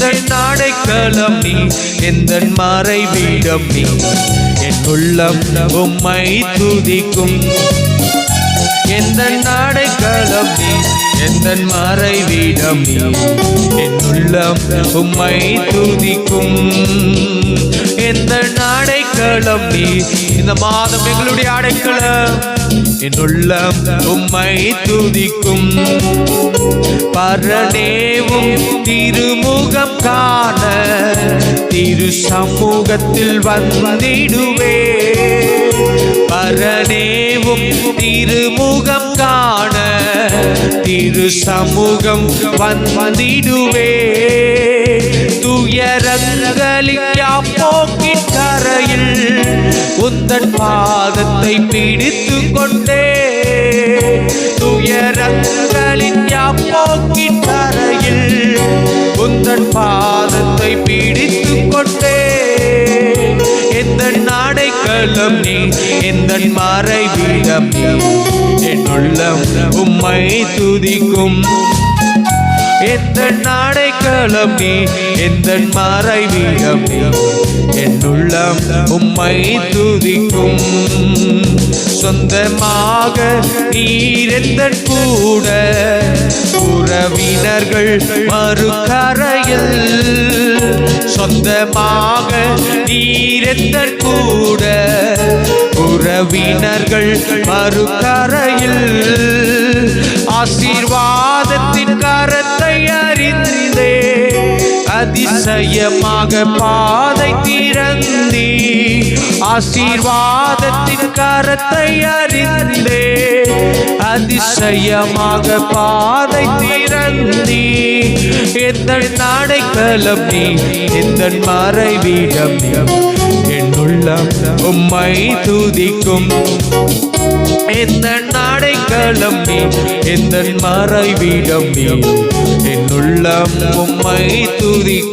எந்தன் நாடைக்களம் நீ எந்தன் மறைவிடம் நீ. என் உள்ளம் உம்மை துதிக்கும். எந்தன் நாடைக்களம் நீ எந்தன் மறைவிடம் நீ. என் உள்ளம் உம்மை துதிக்கும். எந்த அடைக்கலம் நீ இந்த மாதம் எங்களுடைய அடைக்கலம் என் உள்ளம் உம்மை துதிக்கும். பரநேவும் திருமுகம் காண திரு சமூகத்தில் வந்திடுவே. பரநேவும் திருமுகம் காண திரு சமூகம் வந்திடுவே. துயரங்களின் போக்கின் கரையில் உந்தன் பாதத்தை பிடித்து கொண்டே துயரங்களின் போக்கி உந்தன் பாதத்தை பிடித்து கொண்டே? எந்த நாடை களம் நீ? எந்த மறைவிடம் நீ? என் உம்மை துதிக்கும். எந்த நாடை களம் நீ? எந்த மறைவிடம் நீ? என் உம்மை துதிக்கும். சொந்தமாக நீர் எந்த கூட உறவினர்கள் மறுகரையில் சொந்தமாக நீர் கூட உறவினர்கள் மறுக்கரையில் ஆசீர்வாதத்தின் கரத்தை அறிந்தே அதிசயமாக பாதை தீ திறந்தி ஆசீர்வாதத்தின் கரத்தை அறிந்தே அதிசயமாக பாதை திறந்தி. எந்த நாடை கலப்பி எந்த மறைவிடம் நீ உம்மை துதிக்கும். எந்த நாடை கலம்பி எந்த மறைவிடம் நீ உம்மை துதிக்கும்.